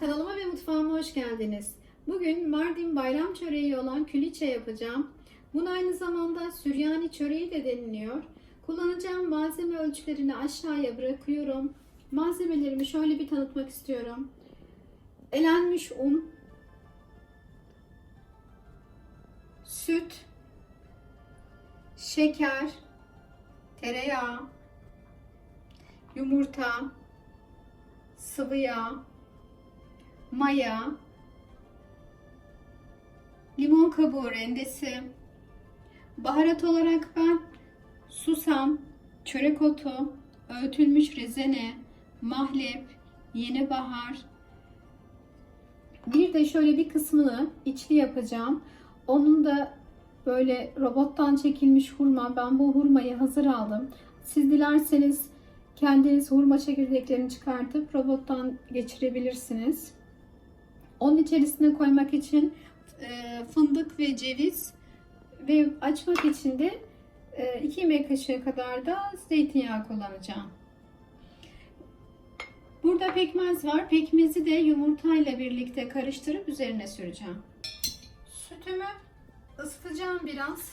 kanalıma ve mutfağıma hoş geldiniz. Bugün Mardin bayram çöreği olan küliçe yapacağım. Bunun aynı zamanda Süryani çöreği de deniliyor. Kullanacağım malzeme ölçülerini aşağıya bırakıyorum. Malzemelerimi şöyle bir tanıtmak istiyorum. Elenmiş un, süt, şeker, tereyağı, yumurta, sıvı yağ, maya, limon kabuğu rendesi, baharat olarak ben susam, çörek otu, öğütülmüş rezene, mahlep, yeni bahar, bir de şöyle bir kısmını içli yapacağım. Onun da böyle robottan çekilmiş hurma. Ben bu hurmayı hazır aldım. Siz dilerseniz kendiniz hurma çekirdeklerini çıkartıp robottan geçirebilirsiniz. Onun içerisine koymak için e, fındık ve ceviz ve açmak için de 2 yemek kaşığı kadar da zeytinyağı kullanacağım. Burada pekmez var. Pekmezi de yumurtayla birlikte karıştırıp üzerine süreceğim. Sütümü ısıtacağım biraz.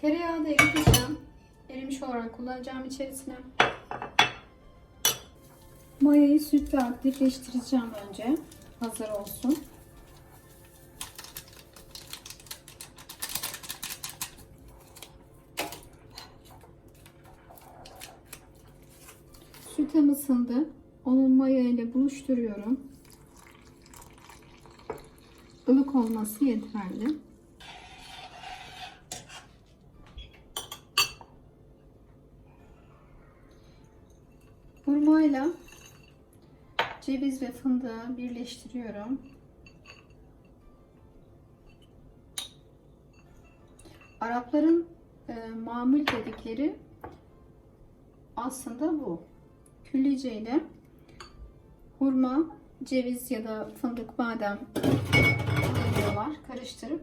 Tereyağı da eriteceğim. Erimiş olarak kullanacağım içerisine. Mayayı sütle aktifleştireceğim önce. Hazır olsun. Sütem ısındı. Onun maya ile buluşturuyorum. Ilık olması yeterli. Hurmayla ceviz ve fındığı birleştiriyorum. Arapların e, mamul dedikleri aslında bu. Küllice ile hurma, ceviz ya da fındık, badem koyuyorlar. Karıştırıp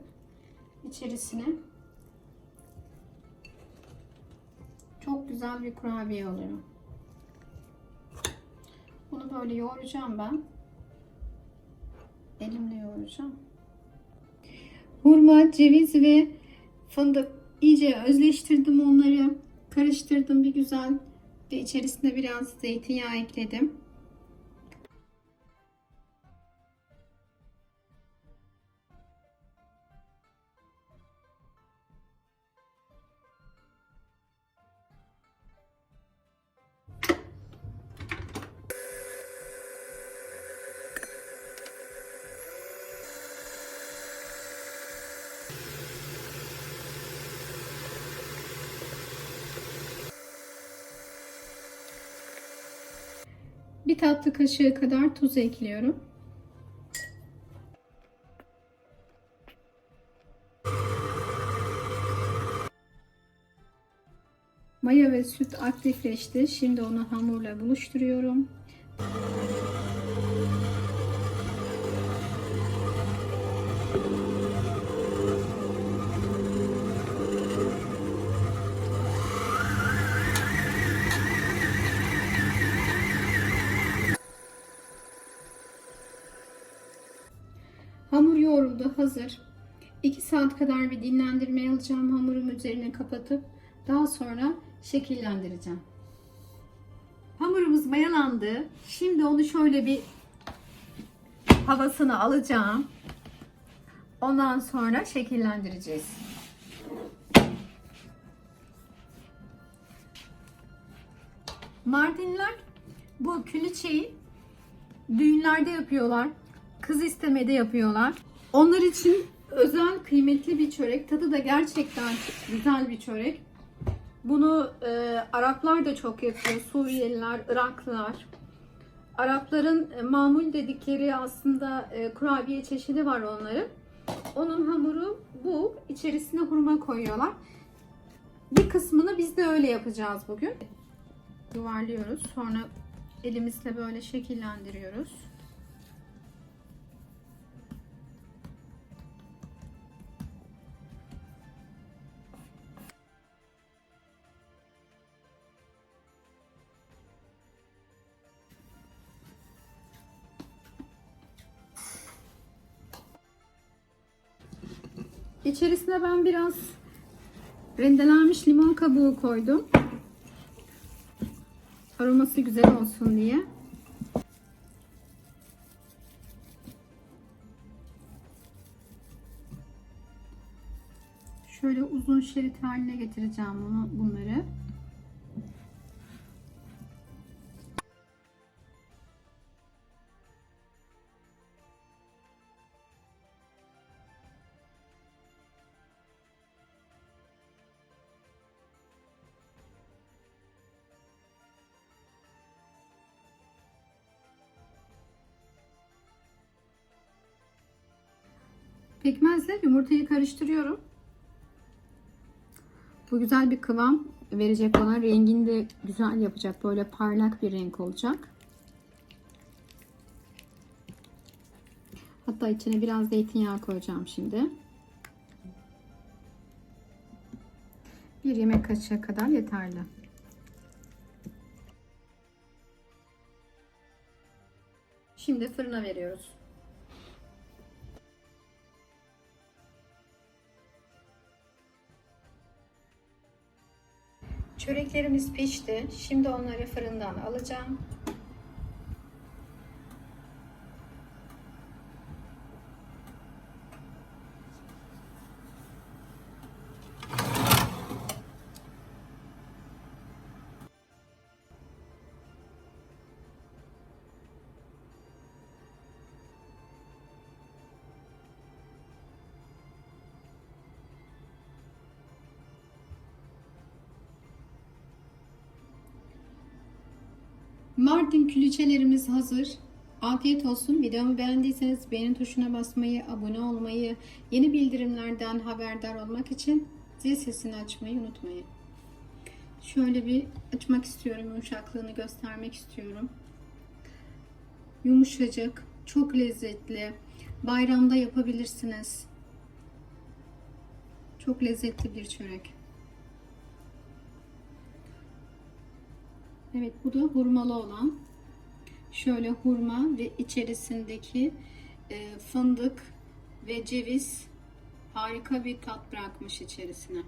içerisine çok güzel bir kurabiye oluyor. Bunu böyle yoğuracağım ben. Elimle yoğuracağım. Hurma, ceviz ve fındık iyice özleştirdim onları. Karıştırdım bir güzel ve içerisine biraz zeytinyağı ekledim. Bir tatlı kaşığı kadar tuz ekliyorum. Maya ve süt aktifleşti. Şimdi onu hamurla buluşturuyorum. Yoğruldu, hazır. 2 saat kadar bir dinlendirmeye alacağım hamurum üzerine kapatıp daha sonra şekillendireceğim. Hamurumuz mayalandı. Şimdi onu şöyle bir havasını alacağım. Ondan sonra şekillendireceğiz. Mardinler bu külüçeyi düğünlerde yapıyorlar. Kız istemede yapıyorlar. Onlar için özel kıymetli bir çörek. Tadı da gerçekten güzel bir çörek. Bunu e, Araplar da çok yapıyor. Suriyeliler, Iraklılar. Arapların e, mamul dedikleri aslında e, kurabiye çeşidi var onların. Onun hamuru bu. İçerisine hurma koyuyorlar. Bir kısmını biz de öyle yapacağız bugün. Yuvarlıyoruz. Sonra elimizle böyle şekillendiriyoruz. İçerisine ben biraz rendelenmiş limon kabuğu koydum. Aroması güzel olsun diye. Şöyle uzun şerit haline getireceğim bunu, bunları. Pekmezle yumurtayı karıştırıyorum. Bu güzel bir kıvam verecek ona. Rengini de güzel yapacak. Böyle parlak bir renk olacak. Hatta içine biraz zeytinyağı koyacağım şimdi. Bir yemek kaşığı kadar yeterli. Şimdi fırına veriyoruz. Çöreklerimiz pişti. Şimdi onları fırından alacağım. Mardin külçelerimiz hazır. Afiyet olsun. Videomu beğendiyseniz beğeni tuşuna basmayı, abone olmayı, yeni bildirimlerden haberdar olmak için zil sesini açmayı unutmayın. Şöyle bir açmak istiyorum. Yumuşaklığını göstermek istiyorum. Yumuşacık, çok lezzetli. Bayramda yapabilirsiniz. Çok lezzetli bir çörek. Evet bu da hurmalı olan. Şöyle hurma ve içerisindeki e, fındık ve ceviz harika bir tat bırakmış içerisine.